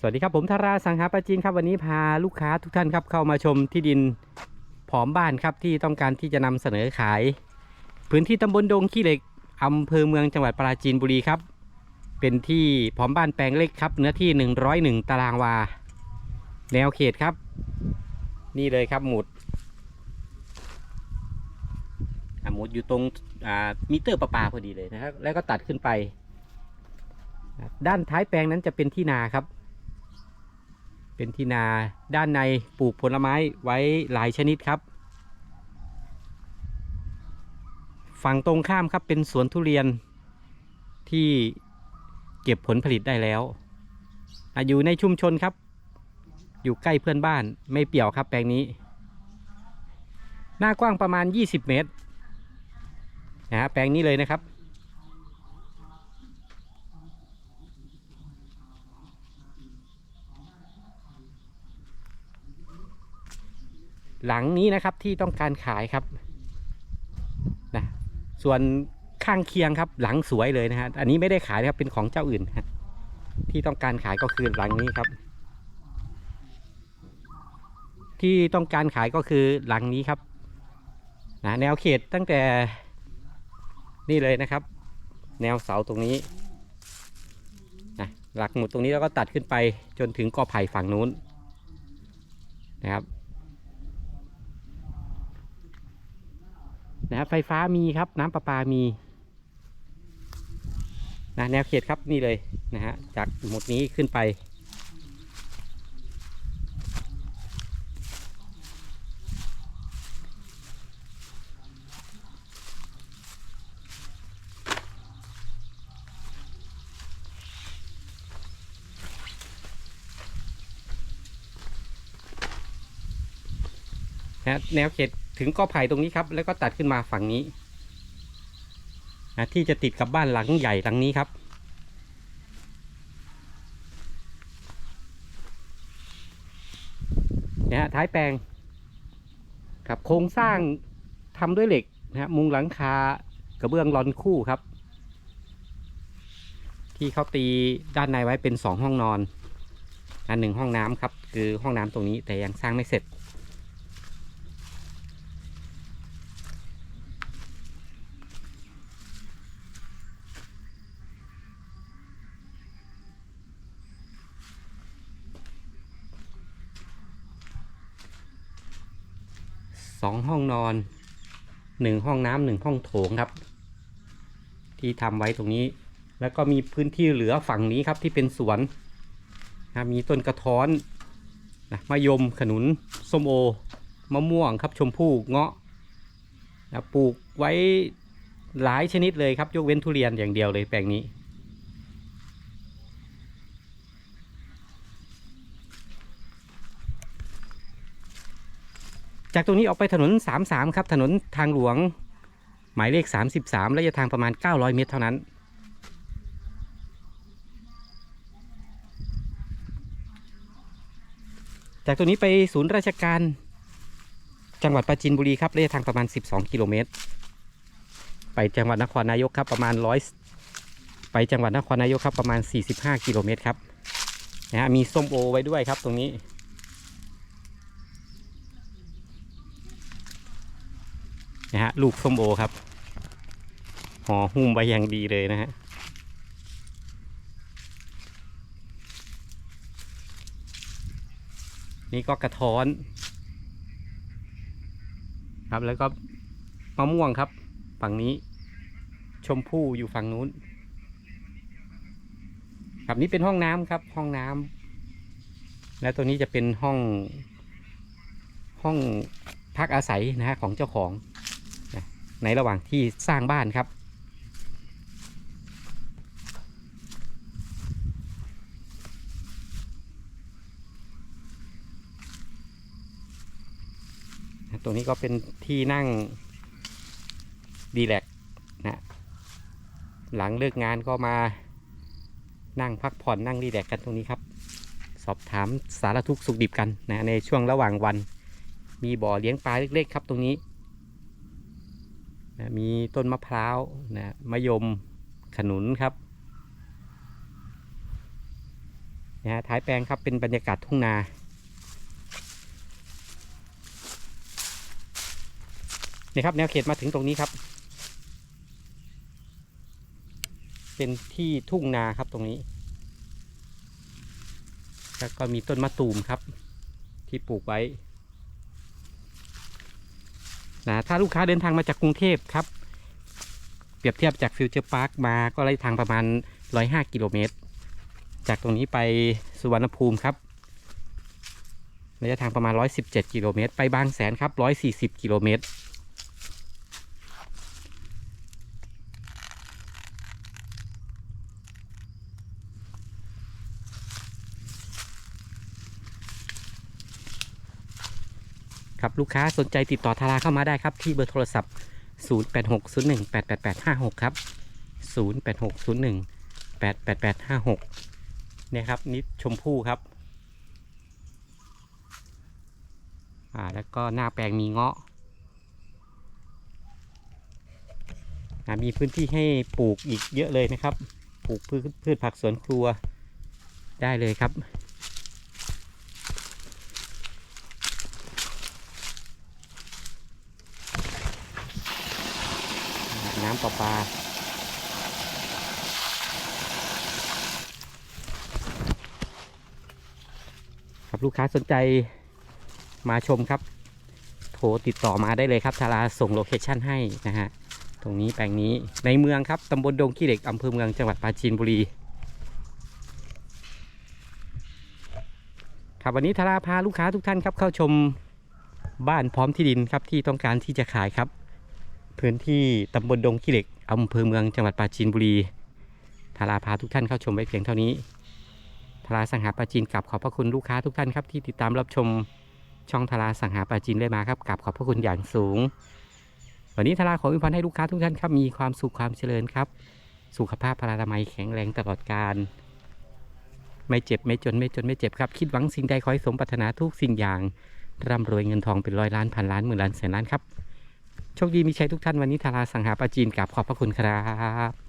สวัสดีครับผมธาราสังหาปาจีนครับวันนี้พาลูกค้าทุกท่านครับเข้ามาชมที่ดินผอมบ้านครับที่ต้องการที่จะนำเสนอขาย พื้นที่ตำบลดงขี้เหล็กอำเภอเมืองจังหวัดปราจีนบุรีครับ เป็นที่ผอมบ้านแปลงเล็กครับเนื้อที่ 101 ตารางวา แนวเขตครับ นี่เลยครับหมุดหมุดอยู่ตรงมิเตอร์ประปาพอดีเลยนะครับแล้วก็ตัดขึ้นไป ด้านท้ายแปลงนั้นจะเป็นที่นาครับ เป็นที่นาด้านในปลูกผลไม้ไว้หลายชนิดครับ ฝั่งตรงข้ามครับเป็นสวนทุเรียนที่เก็บผลผลิตได้แล้วอยู่ในชุมชนครับ อยู่ใกล้เพื่อนบ้านไม่เปี่ยวครับแปลงนี้ หน้ากว้างประมาณ 20 เมตรนะฮะแปลงนี้เลยนะครับ หลังนี้นะครับที่ต้องการขายครับนะส่วนข้างเคียงครับ หลังสวยเลยนะฮะอันนี้ไม่ได้ขายนะครับเป็นของเจ้าอื่นฮะที่ต้องการขายก็คือหลังนี้ครับ ที่ต้องการขายก็คือหลังนี้ครับนะแนวเขตตั้งแต่นี่เลยนะครับ แนวเสาตรงนี้นะหลักหมุดตรงนี้แล้วก็ตัดขึ้นไปจนถึงกอไผ่ฝั่งนู้นนะครับ นะไฟฟ้ามีครับน้ำประปามีนะแนวเขตครับนี่เลยนะฮะจากหมดนี้ขึ้นไปนะแนวเขต ถึงกอไผ่ตรงนี้ครับ แล้วก็ตัดขึ้นมาฝั่งนี้นะที่จะติดกับบ้านหลังใหญ่หลังนี้ครับนะฮะท้ายแปลงครับโครงสร้างทำด้วยเหล็กนะฮะมุงหลังคากระเบื้องรอนคู่ครับ ที่เขาตีด้านในไว้เป็นสองห้องนอนอันหนึ่งห้องน้ำครับ คือห้องน้ำตรงนี้แต่ยังสร้างไม่เสร็จ สองห้องนอนหนึ่งห้องน้ำหนึ่งห้องโถงครับ ที่ทำไว้ตรงนี้ แล้วก็มีพื้นที่เหลือฝั่งนี้ครับที่เป็นสวนนะมีต้นกระท้อนนะมะยมขนุนส้มโอ มะม่วงครับชมพู่เงาะนะปลูกไว้หลายชนิดเลยครับยกเว้นทุเรียนอย่างเดียวเลยแปลงนี้ จากตรงนี้ออกไปถนน 33 ครับ ถนนทางหลวง หมายเลข 33 ระยะทางประมาณ 900 เมตรเท่านั้น จากตรงนี้ไปศูนย์ราชการ จังหวัดปราจีนบุรีครับ ระยะทางประมาณ 12 กิโลเมตร ไปจังหวัดนครนายกครับประมาณ 100 ไปจังหวัดนครนายกครับประมาณ 45 กิโลเมตรครับ นะฮะ มีส้มโอไว้ด้วยครับตรงนี้ นะฮะลูกส้มโอครับห่อหุ้มไว้อย่างดีเลยนะฮะนี่ก็กระท้อน ครับแล้วก็มะม่วงครับ ฝั่งนี้ ชมพู่อยู่ฝั่งนู้น ครับนี่เป็นห้องน้ำครับ ห้องน้ำและตัวนี้จะเป็นห้อง ห้องพักอาศัยนะฮะของเจ้าของ ในระหว่างที่สร้างบ้านครับ ตรงนี้ก็เป็นที่นั่งดีแลกนะหลังเลิกงานก็มานั่งพักผ่อนนั่งรีแลกกันตรงนี้ครับ สอบถามสารทุกข์สุขดิบกันนะในช่วงระหว่างวัน มีบ่อเลี้ยงปลาเล็กๆครับตรงนี้ นะมีต้นมะพร้าวนะมะยมขนุนครับนะฮะท้ายแปลงครับเป็นบรรยากาศทุ่งนานี่ครับแนวเขตมาถึงตรงนี้ครับ เป็นที่ทุ่งนาครับตรงนี้ แล้วก็มีต้นมะตูมครับ ที่ปลูกไว้ นะถ้าลูกค้าเดินทางมาจากกรุงเทพครับ เปรียบเทียบจากฟิวเจอร์พาร์คมาก็ระยะทางประมาณ 105 กิโลเมตร จากตรงนี้ไปสุวรรณภูมิครับระยะทางประมาณ 117 กิโลเมตร ไปบางแสนครับ 140 กิโลเมตร ลูกค้าสนใจติดต่อทาราเข้ามาได้ครับ ที่เบอร์โทรศัพท์ 0860188856 ครับ 0860188856 เนี่ยครับนิดชมพู่ครับอ่าแล้วก็หน้าแปลงมีเงาะอ่ามีพื้นที่ให้ปลูกอีกเยอะเลยนะครับ ปลูกพืชพืชผักสวนครัวได้เลยครับ น้ำประปาครับลูกค้าสนใจมาชมครับ โทรติดต่อมาได้เลยครับทาราส่งโลเคชั่นให้นะฮะ ตรงนี้แปลงนี้ในเมืองครับตำบลดงขี้เหล็กอำเภอเมืองจังหวัดปราจีนบุรี ครับวันนี้ทาราพาลูกค้าทุกท่านครับเข้าชมบ้านพร้อมที่ดินครับที่ต้องการที่จะขายครับ พื้นที่ตำบลดงขี้เหล็กอำเภอเมืองจังหวัดปราจีนบุรีทาราพาทุกท่านเข้าชมไว้เพียงเท่านี้ทาราสังหาปราจีนกลับขอบพระคุณลูกค้าทุกท่านครับที่ติดตามรับชมช่องทาราสังหาปราจีนได้มาครับกลับขอบพระคุณอย่างสูง วันนี้ทาราขออวยพรให้ลูกค้าทุกท่านครับมีความสุขความเจริญครับ สุขภาพพลานามัยแข็งแรงตลอดการไม่เจ็บไม่จนไม่จนไม่เจ็บครับคิดหวังสิ่งใดขอให้สมปรารถนาทุกสิ่งอย่างร่ำรวยเงินทองเป็นร้อยล้านพันล้านหมื่นล้านแสนล้านครับ โชคดีมีชัยทุกท่านวันนี้ทาราสังหาปราจีนกับขอบพระคุณครับ